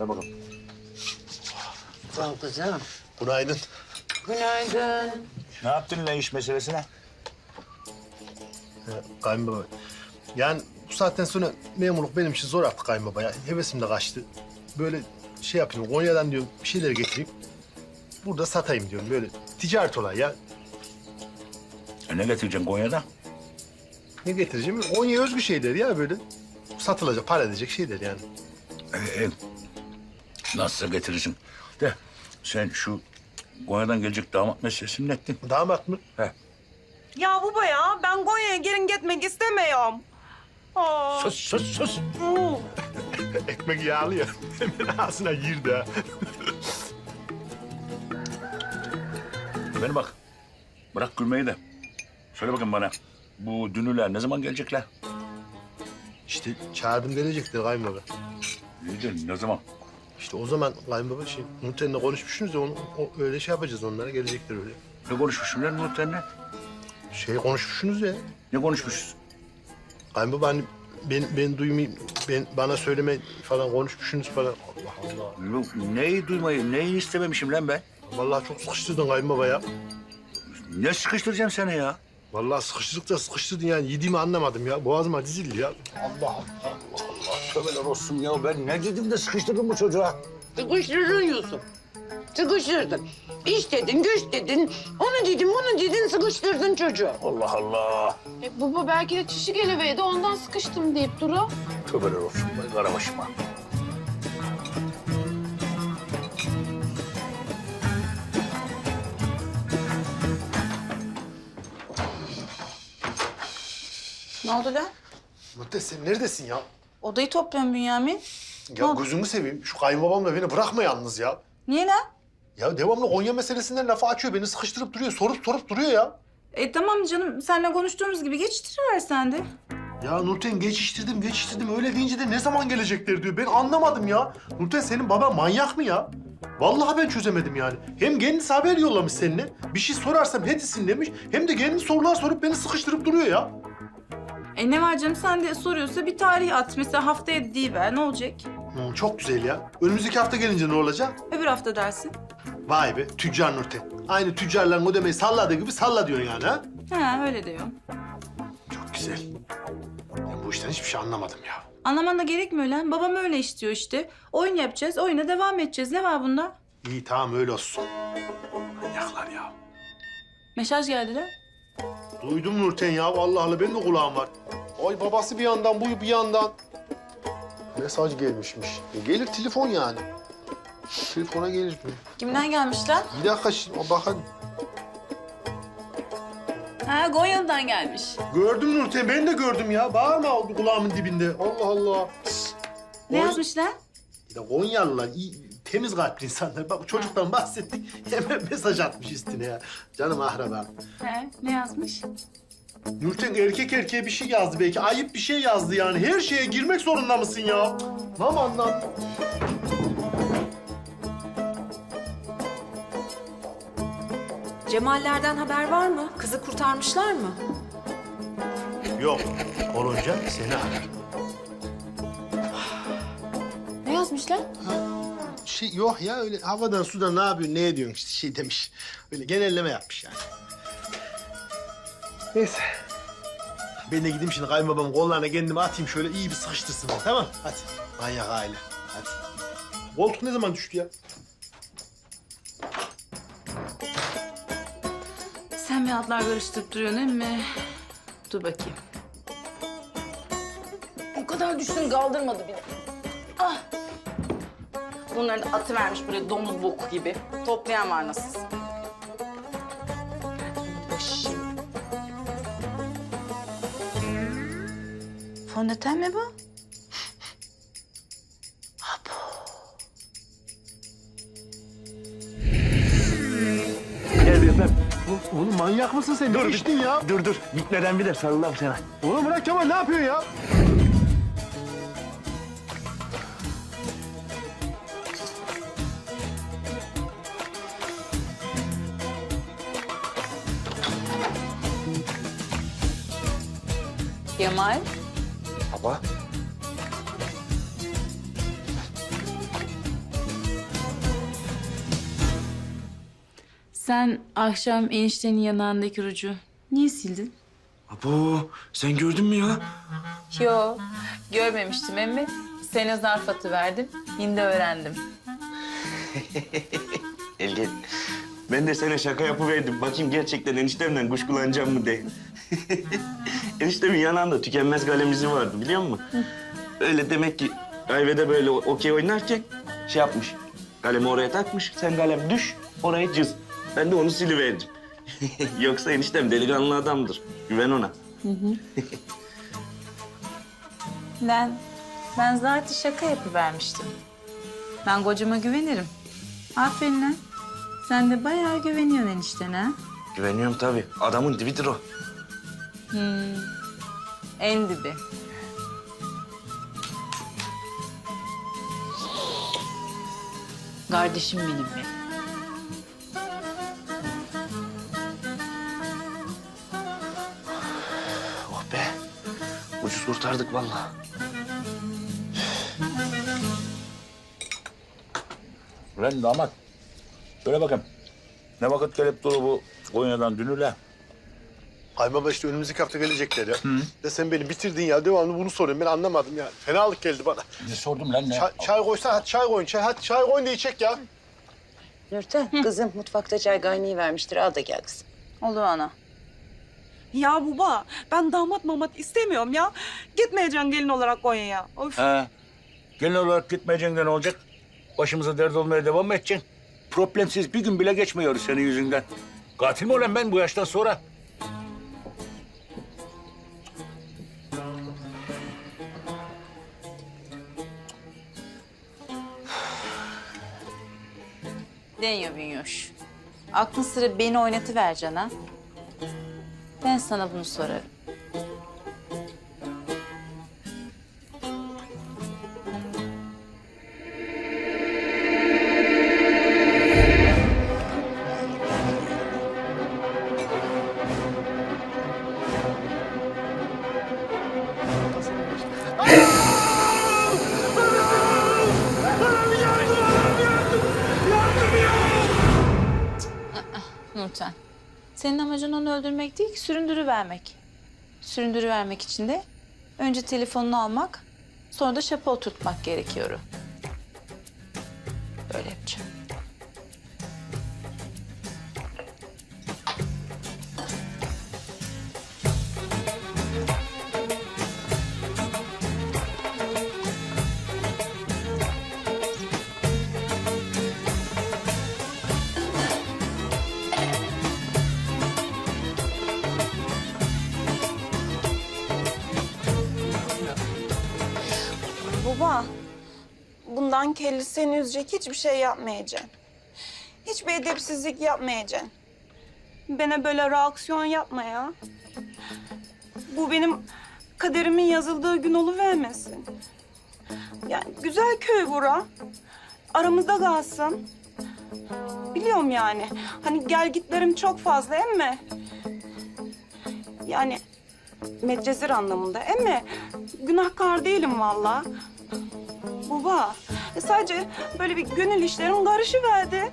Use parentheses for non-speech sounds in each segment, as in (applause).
Ver bakalım. Sağ ol kızım. Günaydın. Günaydın. Ne yaptın lan iş meselesine? Ya, kayınbaba. Yani bu saatten sonra memurluk benim için zor artık kayınbaba ya. Hevesim de kaçtı. Böyle şey yapayım, Konya'dan diyorum bir şeyler getireyim. Burada satayım diyorum böyle. Ticaret olay ya. E ne getireceksin Konya'dan? Ne getireceğim? Konya özgü şeyler ya böyle. Satılacak, para edecek şeyler yani. E, e, nasılsa getirirsin. De sen şu Konya'dan gelecek damat meselesini ne ettin? Damat mı? Ya baba ya ben Konya'ya gelin gitmek istemiyorum. Aa. Sus sus sus. Oo. (laughs) Ekmek yağlı ya. Hemen ağzına girdi ha. Beni bak. Bırak gülmeyi de. Söyle bakın bana. Bu dünürler ne zaman gelecekler? İşte çağırdım gelecektir kayınbaba. İyi de ne zaman? İşte o zaman kayınbaba şey, Nurten'le konuşmuşsunuz ya onu, o, öyle şey yapacağız onlara gelecektir öyle. Ne konuşmuşsun lan Nurten'le? Şey konuşmuşsunuz ya. Ne konuşmuşuz? Kayınbaba hani ben, ben duymayayım, ben, bana söyleme falan konuşmuşsunuz falan. Allah Allah. Yok, neyi duymayı, neyi istememişim lan ben? Vallahi çok sıkıştırdın kayınbaba ya. Ne sıkıştıracağım seni ya? Vallahi sıkıştırdıkça sıkıştırdın yani yediğimi anlamadım ya. Boğazıma dizildi ya. Tövbeler olsun ya ben ne dedim de sıkıştırdım bu çocuğa? Sıkıştırdın Yusuf. Sıkıştırdın. İş dedin, güç dedin. Onu dedin, bunu dedin, sıkıştırdın çocuğu. Allah Allah. E, baba belki de çişi geliveydi ondan sıkıştım deyip duru. Tövbeler olsun ben karabaşıma. Ne oldu lan? Mutlu sen neredesin ya? Odayı topluyorum Bünyamin. Ya Ha. gözümü seveyim. Şu kayınbabamla beni bırakma yalnız ya. Niye lan? Ya devamlı Konya meselesinden lafı açıyor. Beni sıkıştırıp duruyor. Sorup sorup duruyor ya. E tamam canım seninle konuştuğumuz gibi geçiştiriver sen de. Ya Nurten geçiştirdim, geçiştirdim. Öyle deyince de ne zaman gelecekler diyor. Ben anlamadım ya. Nurten senin baban manyak mı ya? Vallahi ben çözemedim yani. Hem kendisi haber yollamış seninle. Bir şey sorarsam hedisin demiş. Hem de kendi sorular sorup beni sıkıştırıp duruyor ya. E ne var canım sen de soruyorsa bir tarih at. Mesela haftaya ver ne olacak? Hı, çok güzel ya. Önümüzdeki hafta gelince ne olacak? Öbür hafta dersin. Vay be tüccar Nurten. Aynı tüccarların ödemeyi salladığı gibi salla diyorsun yani ha? Ha öyle diyorum. Çok güzel. Ben bu işten hiçbir şey anlamadım ya. Anlaman da gerekmiyor lan. Babam öyle istiyor işte. Oyun yapacağız, oyuna devam edeceğiz. Ne var bunda? İyi tamam öyle olsun. Manyaklar ya. Mesaj geldi lan. Duydum Nurten ya. Allah Allah benim de kulağım var. Ay babası bir yandan, bu bir yandan. Mesaj gelmişmiş. E, gelir telefon yani. Telefona gelir mi? Kimden gelmiş lan? Bir dakika şimdi o bakın. Ha Gonya'dan gelmiş. Gördüm Nurten, ben de gördüm ya. Bağırma oldu kulağımın dibinde. Allah Allah. Ne Koy- yazmış lan? Ya Konyalılar temiz kalpli insanlar. Bak çocuktan bahsettik. (laughs) Hemen mesaj atmış üstüne ya. Canım ahrabam. He, ne yazmış? Nurten erkek erkeğe bir şey yazdı belki. Ayıp bir şey yazdı yani. Her şeye girmek zorunda mısın ya? Aman lan. Cemallerden haber var mı? Kızı kurtarmışlar mı? Yok. Olunca seni arar. Ne yazmışlar? Şey yok ya öyle havadan sudan ne yapıyorsun, ne ediyorsun işte şey demiş. Öyle genelleme yapmış yani. Neyse. Ben de gideyim şimdi kayınbabamın kollarına kendimi atayım şöyle iyi bir sıkıştırsın. Tamam hadi. Manyak aile. Hadi. Koltuk ne zaman düştü ya? Sen bir adlar karıştırıp duruyorsun değil mi? Dur bakayım. O kadar düştün kaldırmadı bile. Ah! Bunları da atıvermiş böyle domuz boku gibi. Toplayan var nasıl? Boş. Fondöten mi bu? Gel bir öpem. Oğlum manyak mısın sen? Ne içtin ya? Dur dur gitmeden bir de sarılalım sana. Oğlum bırak Kemal ne yapıyorsun ya? Kemal. Baba. Sen akşam eniştenin yanağındaki rucu niye sildin? Abo sen gördün mü ya? Yo, görmemiştim emmi. Sana zarf verdim. Şimdi öğrendim. (laughs) Elgin. Ben de sana şaka yapıverdim. Bakayım gerçekten eniştemden kuş kullanacağım mı diye. (laughs) Eniştemin yanağında tükenmez kalemizi vardı biliyor musun? Öyle demek ki Ayve'de böyle okey oynarken şey yapmış. Kalemi oraya takmış. Sen kalem düş, orayı cız. Ben de onu siliverdim. (laughs) Yoksa eniştem delikanlı adamdır. Güven ona. Ben, ben zaten şaka yapıvermiştim. Ben kocama güvenirim. Aferin lan. Sen de bayağı güveniyorsun eniştene ha? Güveniyorum tabii. Adamın dibidir o. En dibi. Kardeşim benim be. Oh be. Ucuz kurtardık vallahi. Lan damat. Söyle bakayım. Ne vakit gelip duru bu Konya'dan dünürle? Kaymama işte önümüzdeki hafta gelecekler ya. De sen beni bitirdin ya. Devamlı bunu soruyorsun. Ben anlamadım yani. Fenalık geldi bana. Ne sordum lan ne? Çay, çay koysan hadi çay koyun. Çay, hadi çay koyun da içecek ya. Nurten kızım mutfakta çay kaynayı vermiştir al da gel kızım. Olur ana. Ya baba ben damat mamat istemiyorum ya. Gitmeyeceksin gelin olarak Konya'ya. Of. He. Gelin olarak gitmeyeceksin de ne olacak? Başımıza dert olmaya devam mı edeceksin? Problemsiz bir gün bile geçmiyoruz senin yüzünden. Katil mi olan ben bu yaştan sonra? Deniyor Bünyoş. Aklın sıra beni oynatıvereceksin ha. Ben sana bunu sorarım. Nurten. Senin amacın onu öldürmek değil ki süründürü vermek. Süründürü vermek için de önce telefonunu almak, sonra da şapa oturtmak gerekiyor. Böyle yapacağım. Bundan kelli seni üzecek hiçbir şey yapmayacaksın. Hiçbir edepsizlik yapmayacaksın. Bana böyle reaksiyon yapma ya. Bu benim kaderimin yazıldığı gün oluvermesin. Yani güzel köy bura. Aramızda kalsın. Biliyorum yani. Hani gel gitlerim çok fazla emme. Yani medcezir anlamında emme günahkar değilim vallahi. Baba, sadece böyle bir gönül işlerim karışıverdi.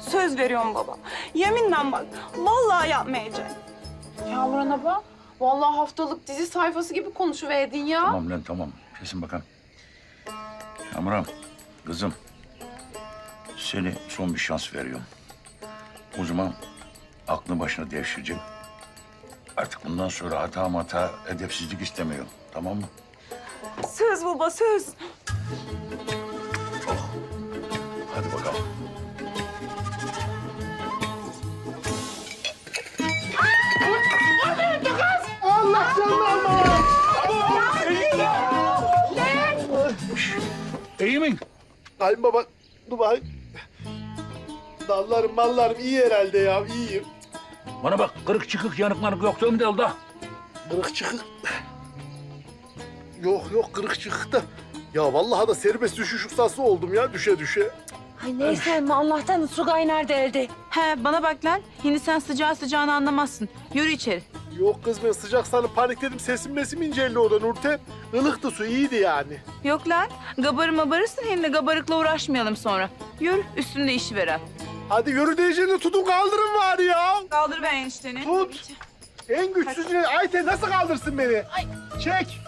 Söz veriyorum baba. Yeminle bak, vallahi yapmayacağım. Kamuran abla, vallahi haftalık dizi sayfası gibi konuşuverdin ya. Tamam lan tamam. Kesin bakalım. Kamuran, kızım. Seni son bir şans veriyorum. O zaman aklını başına devşirecek. Artık bundan sonra hata mata, edepsizlik istemiyorum. Tamam mı? Söz baba, söz. Hadi bakalım. İyi mi? Kayınbaba dur bakayım. Dallarım mallarım iyi herhalde ya. iyiyim. Bana bak kırık çıkık yanık manık yok değil mi? Kırık çıkık. Yok yok kırık çıkık da. Ya vallahi da serbest düşüş ustası oldum ya düşe düşe. Ay neyse ama Allah'tan su kaynar elde. He bana bak lan. Şimdi sen sıcağı sıcağını anlamazsın. Yürü içeri. Yok kız ben sıcak sanıp panikledim. Sesim mesim inceldi orada Nurten. Ilıktı su iyiydi yani. Yok lan. Gabarı mabarırsın hem de gabarıkla uğraşmayalım sonra. Yürü üstünde işi veren. Hadi yürü diyeceğini tutun kaldırın var ya. Kaldır ben enişteni. Tut. En güçsüzü Ayten nasıl kaldırsın beni? Çek.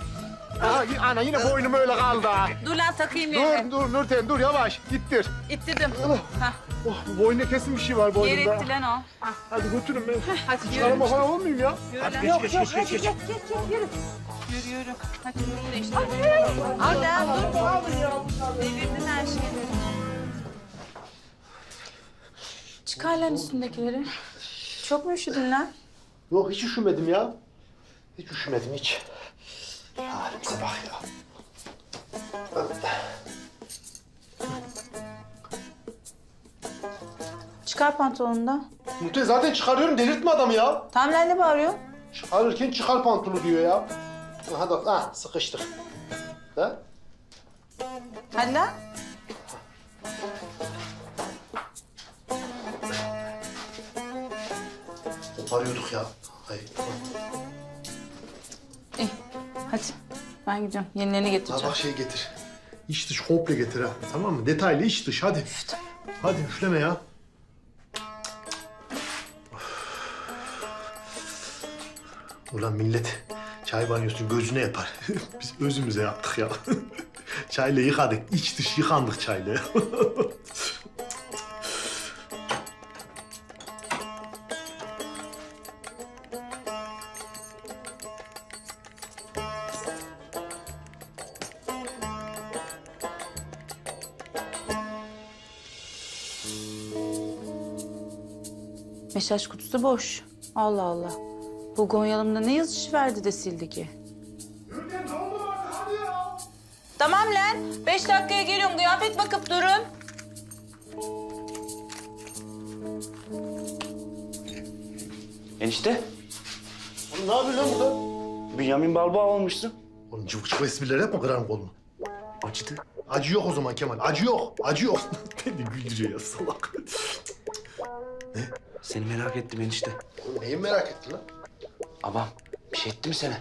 Aha, y- ana yine boynum öyle kaldı ha. Dur lan takayım yerine. Dur dur Nurten dur yavaş gittir. İttirdim. Hah, Oh, bu boynuna kesin bir şey var yer boynumda. etti lan o. Hah, Hadi götürün ben. hadi yürü. Çıkarama falan olmayayım ya. Yürü lan. Geç geç geç geç. geç. Yürü yürü. Hadi üstünde işi veren. Al lan dur. Devirdin her şeyleri. Çıkar lan üstündekileri. Çok mu üşüdün lan? Yok hiç üşümedim ya. Hiç üşümedim hiç. Halimize bak ya. Çıkar pantolonunu da. Nurten zaten çıkarıyorum delirtme adamı ya. Tamam lan ne bağırıyorsun? Çıkarırken çıkar pantolonu diyor ya. Hadi ha sıkıştık. Ha? Hadi lan. Koparıyorduk ya. Ay. Hadi. Ben gidiyorum. Yenilerini getireceğim. bak şey getir. İç dış komple getir ha. Tamam mı? Detaylı iç dış hadi. Hadi üfleme ya. Ulan millet çay banyosu gözüne yapar. (laughs) Biz özümüze yaptık ya. (laughs) çayla yıkadık. iç dış yıkandık çayla. (laughs) Mesaj kutusu boş. Allah Allah. Bu Gonyalım'da ne yazışı verdi de sildi ki? Tamam lan. Beş dakikaya geliyorum. Kıyafet bakıp durun. Enişte, Oğlum ne yapıyorsun lan burada? Bünyamin Balboa olmuşsun. Oğlum cıvık cıvık espriler yapma kırarım kolunu. Acıdı. Acı yok o zaman Kemal. Acı yok. Acı yok. (laughs) Beni güldürüyor ya salak. (laughs) Seni merak ettim enişte. Oğlum neyi merak ettin lan? Babam bir şey etti mi sana?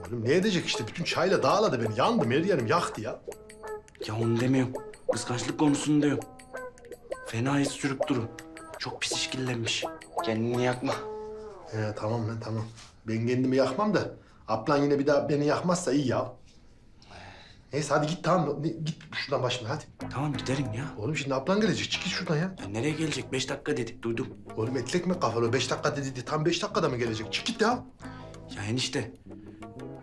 Oğlum ne edecek işte bütün çayla dağladı beni. Yandım her yerim yaktı ya. Ya onu demiyorum. Kıskançlık konusunu diyorum. Fena his sürüp durun. Çok pis işkillenmiş. Kendini yakma. He tamam lan tamam. Ben kendimi yakmam da ablan yine bir daha beni yakmazsa iyi ya. Neyse hadi git tamam. Ne- Git şuradan başımdan hadi. Tamam giderim ya. Oğlum şimdi ablan gelecek. Çık git şuradan ya. ya. Nereye gelecek? Beş dakika dedik duydum. Oğlum etli ekmek kafalı. Beş dakika dedi. Tam beş dakikada mı gelecek? Çık git ya. Ya enişte.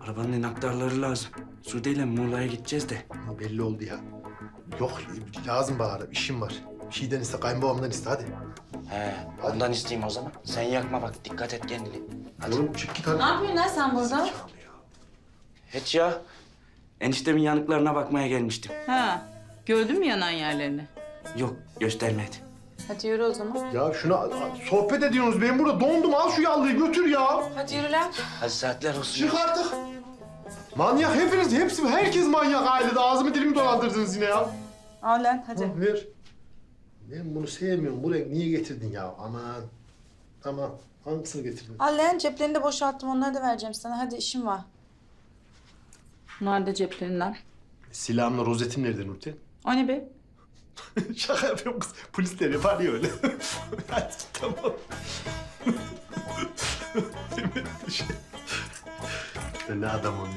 Arabanın enaktarları lazım. Sude ile Muğla'ya gideceğiz de. Ya belli oldu ya. Yok lazım bana. işim var. Bir şeyden iste, kayınbabamdan iste hadi. He, ondan isteyeyim o zaman. Sen yakma bak, dikkat et kendini. Hadi. Oğlum çık git hadi. Ne yapıyorsun lan sen burada? Hiç ya. Eniştemin yanıklarına bakmaya gelmiştim. Ha. Gördün mü yanan yerlerini? Yok, göstermedi. Hadi yürü o zaman. Ya şuna sohbet ediyorsunuz. Ben burada dondum. Al şu yallıyı götür ya. Hadi yürü lan. Hadi saatler olsun. Çık artık. Manyak hepiniz, hepsi, herkes manyak ailede. Ağzımı dilimi dolandırdınız yine ya. Al lan hadi. Hı, Ver. Ben bunu sevmiyorum. Bu renk niye getirdin ya? Aman. Tamam. Hangisini getirdin? Al lan ceplerini de boşalttım. Onları da vereceğim sana. Hadi işim var. Bunlar da ceplerinden. Silahımla rozetim nerede Nurten? O ne be? (laughs) Şaka yapıyorum kız. Polisler yapar ya öyle. (laughs) Hadi tamam. (laughs) Demet bir şey. Ne adamım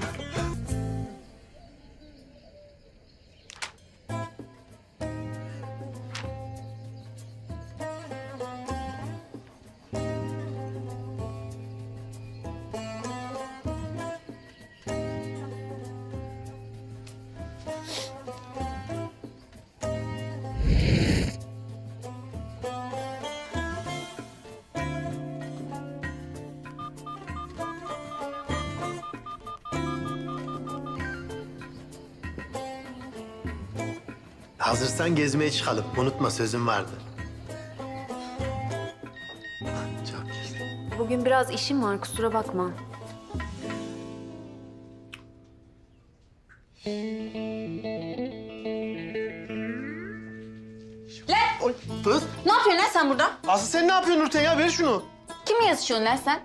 Hazırsan gezmeye çıkalım. Unutma sözüm vardı. Çok güzel. Bugün biraz işim var kusura bakma. Kız, Ne yapıyorsun lan sen burada? asıl sen ne yapıyorsun Nurten ya? Ver şunu. Kimle yazışıyorsun lan sen?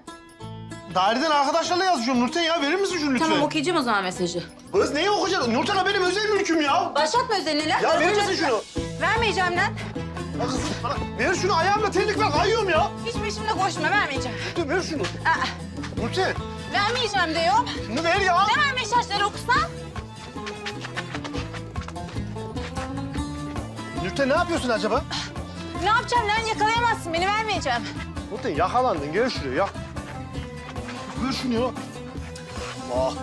daireden arkadaşlarla yazışıyorum Nurten ya. Verir misin şunu lütfen? Tamam okuyacağım o zaman mesajı. Kız neyi okuyacaksın? Nurten o benim özel mülküm ya. Başlatma özelini lan. Ya verir misin şunu? Vermeyeceğim lan. Ya kız bana ver şunu ayağımla terlik ver kayıyorum ya. Hiç peşimde koşma vermeyeceğim. Dur ver şunu. Nurten Vermeyeceğim diyor. şunu ver ya. Ne var mesajları okusan? Nurten ne yapıyorsun acaba? Ne yapacağım lan yakalayamazsın beni vermeyeceğim. Nurten yakalandın gel şuraya ya. Ver şunu ya. Allah.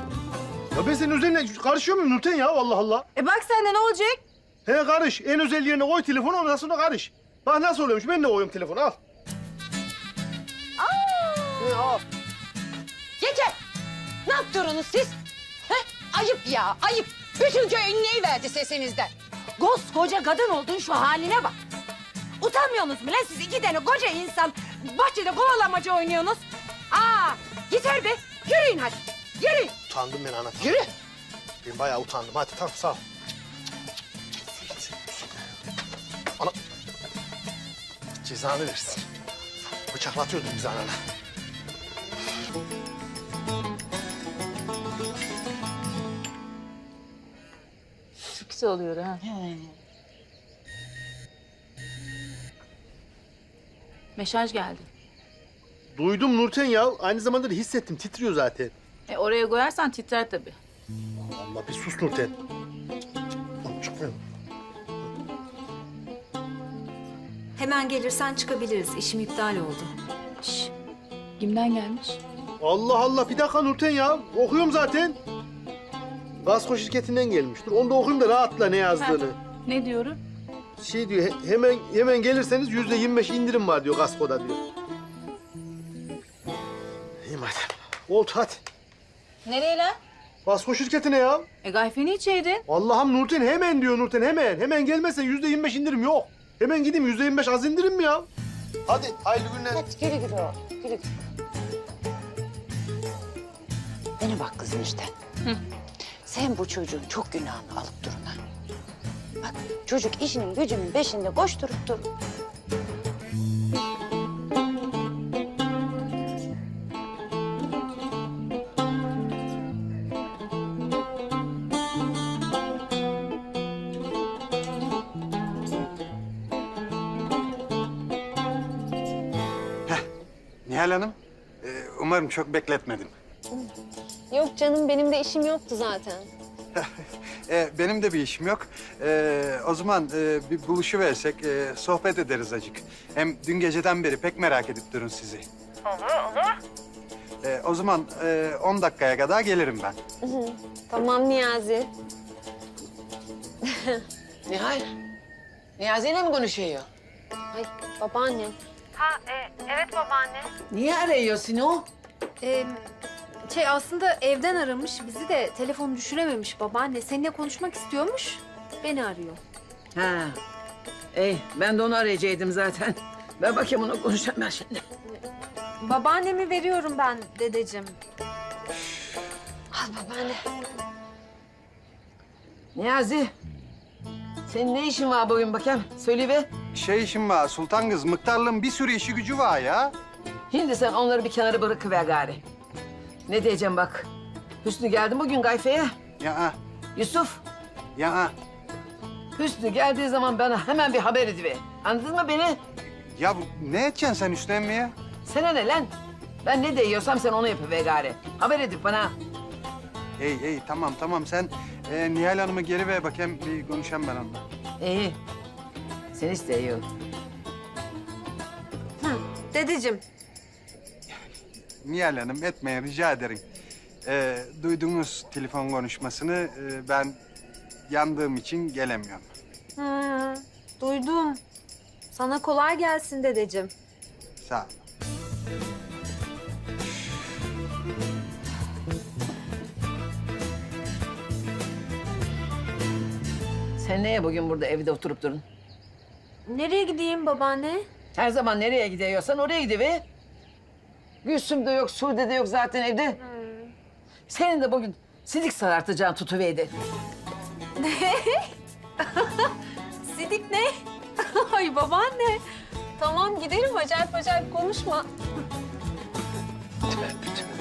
Ya ben senin üzerine karışıyor muyum Nurten ya Allah Allah. E bak sen de ne olacak? He karış. En özel yerine koy telefonu ondan sonra karış. Bak nasıl oluyormuş ben de koyuyorum telefonu al. He, al. Yeter. Ne yaptınız siz? He? Ayıp ya, ayıp. Bütün köy verdi sesinizden. Koskoca kadın oldun şu haline bak. Utanmıyorsunuz mu lan siz iki tane koca insan bahçede kovalamaca oynuyorsunuz? Aa, yeter be. Yürüyün hadi. Yürüyün. Utandım ben ana. Yürü. Ben bayağı utandım. Hadi tamam sağ ol. Ana. Cezanı versin. Bıçaklatıyordun bizi anana. Güzel oluyor ha. Mesaj geldi. Duydum Nurten ya. Aynı zamanda da hissettim. Titriyor zaten. E oraya koyarsan titrer tabii. Allah bir sus Nurten. Çıkmıyor. Hemen gelirsen çıkabiliriz. İşim iptal oldu. Şş. Kimden gelmiş? Allah Allah bir dakika Nurten ya. Okuyorum zaten. Gasko şirketinden gelmiş. Dur onu da okuyayım da rahatla ne yazdığını. Ne diyorum? Şey diyor he- hemen hemen gelirseniz yüzde yirmi beş indirim var diyor Gasko'da diyor. İyi madem. Oldu hadi. Nereye lan? Gasko şirketine ya. E gayfeni içeydin. Allah'ım Nurten hemen diyor Nurten hemen. Hemen gelmezsen yüzde yirmi beş indirim yok. Hemen gideyim yüzde yirmi beş az indirim mi ya? Hadi hayırlı günler. Hadi güle güle oğlum, güle güle. Beni bak kızım işte. Sen bu çocuğun çok günahını alıp durun ha. Bak çocuk işinin gücünün peşinde koşturup dur. Nihal Hanım, e, umarım çok bekletmedim. Yok canım benim de işim yoktu zaten. (laughs) E, benim de bir işim yok. E, o zaman e, bir buluşuversek, e, sohbet ederiz acık. Hem dün geceden beri pek merak edip durun sizi. Olur, olur. E, o zaman e, 10 dakikaya kadar gelirim ben. (laughs) Tamam Niyazi. Nihal. Niyazi ile mi konuşuyor? Ay babaannem. Niye arıyorsun o? Ee, şey aslında evden aramış. Bizi de telefon düşürememiş babaanne. Seninle konuşmak istiyormuş. Beni arıyor. Ha. Ey ben de onu arayacaktım zaten. Ver bakayım onu konuşacağım ben şimdi. Babaannemi veriyorum ben dedeciğim. Al babaanne. Niyazi. Senin ne işin var bugün bakayım? Söyle be. Şey işim var, Sultan kız, Mıktarlı'nın bir sürü işi gücü var ya. Şimdi sen onları bir kenara bırakıver gari. Ne diyeceğim bak. Hüsnü geldi bugün Gayfe'ye. Ya, Yusuf, ya, Hüsnü geldiği zaman bana hemen bir haber ediver. Anladın mı beni? ya bu- ne edeceksin sen Hüsnü emmiye? Sana ne lan? Ben ne diyorsam sen onu yapıver gari. Haber edip bana. Ey, ey, tamam, tamam. Sen e, Nihal Hanım'ı geri ver bakayım, bir konuşayım ben onunla. İyi. Sen istiyor. Dedeciğim. Nihal Hanım etmeyin rica ederim. Ee, duydunuz telefon konuşmasını. Ee, ben yandığım için gelemiyorum. Hı, duydum. Sana kolay gelsin dedeciğim. Sağ ol. Sen neye bugün burada evde oturup durun? Nereye gideyim babaanne? Her zaman nereye gidiyorsan oraya gidiver. Gülsüm de yok, Sude de yok zaten evde. Hmm. Senin de bugün silik sarartacağın tutuveydi. (laughs) Sidik ne? (laughs) Ay babaanne. Tamam giderim acayip acayip konuşma. Tüme, tüme.